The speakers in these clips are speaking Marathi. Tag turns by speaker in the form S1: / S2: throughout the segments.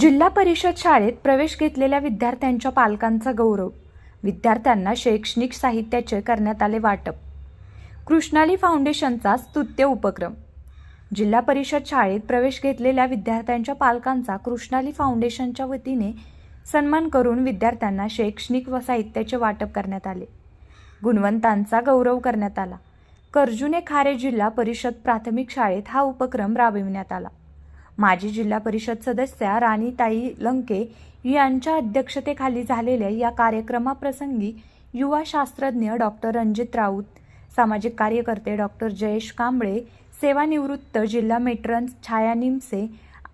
S1: जिल्हा परिषद शाळेत प्रवेश घेतलेल्या विद्यार्थ्यांच्या पालकांचा गौरव. विद्यार्थ्यांना शैक्षणिक साहित्याचे करण्यात आले वाटप. कृष्णाली फाउंडेशनचा स्तुत्य उपक्रम. जिल्हा परिषद शाळेत प्रवेश घेतलेल्या विद्यार्थ्यांच्या पालकांचा कृष्णाली फाउंडेशनच्या वतीने सन्मान करून विद्यार्थ्यांना शैक्षणिक व साहित्याचे वाटप करण्यात आले. गुणवंतांचा गौरव करण्यात आला. कर्जुने खारे जिल्हा परिषद प्राथमिक शाळेत हा उपक्रम राबविण्यात आला. माजी जिल्हा परिषद सदस्या राणीताई लंके यांच्या अध्यक्षतेखाली झालेल्या या कार्यक्रमाप्रसंगी युवा शास्त्रज्ञ डॉक्टर रणजित राऊत सामाजिक कार्यकर्ते डॉक्टर जयेश कांबळे सेवानिवृत्त जिल्हा मेट्रन्स छाया निमसे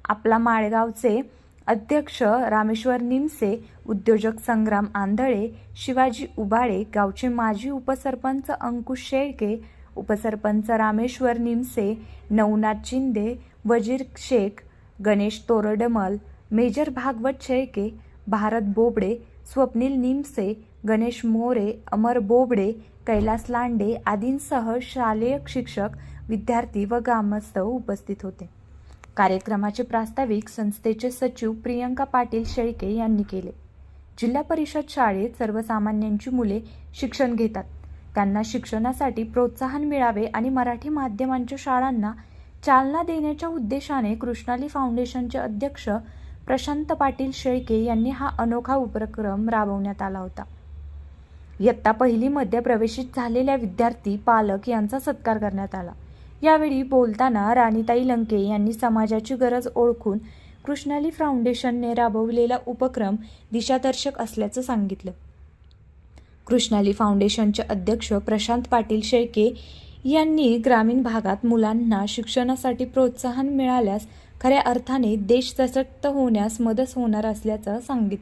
S1: आपला माळगावचे अध्यक्ष रामेश्वर निमसे उद्योजक संग्राम आंधळे शिवाजी उबाळे गावचे माजी उपसरपंच अंकुश शेळके उपसरपंच रामेश्वर निमसे नवनाथ शिंदे वजीर शेख गणेश तोरडमल मेजर भागवत शेळके भारत बोबडे स्वप्नील निमसे गणेश मोरे अमर बोबडे कैलास लांडे आदींसह शालेय शिक्षक विद्यार्थी व ग्रामस्थ उपस्थित होते. कार्यक्रमाचे प्रास्ताविक संस्थेचे सचिव प्रियंका पाटील शेळके यांनी केले. जिल्हा परिषद शाळेत सर्वसामान्यांची मुले शिक्षण घेतात. त्यांना शिक्षणासाठी प्रोत्साहन मिळावे आणि मराठी माध्यमांच्या शाळांना चालना देण्याच्या उद्देशाने कृष्णाली फाउंडेशनचे अध्यक्ष प्रशांत पाटील शेळके यांनी हा अनोखा उपक्रम राबवण्यात आला होता. इयत्ता पहिलीमध्ये प्रवेशित झालेल्या विद्यार्थी पालक यांचा सत्कार करण्यात आला. यावेळी बोलताना राणीताई लंके यांनी समाजाची गरज ओळखून कृष्णाली फाउंडेशनने राबवलेला उपक्रम दिशादर्शक असल्याचं सांगितलं. कृष्णाली फाउंडेशनचे अध्यक्ष प्रशांत पाटील शेळके यांनी ग्रामीण भागात मुलांना शिक्षणासाठी प्रोत्साहन मिळाल्यास खऱ्या अर्थाने देश सशक्त होण्यास मदत होणार असल्याचं सांगितलं.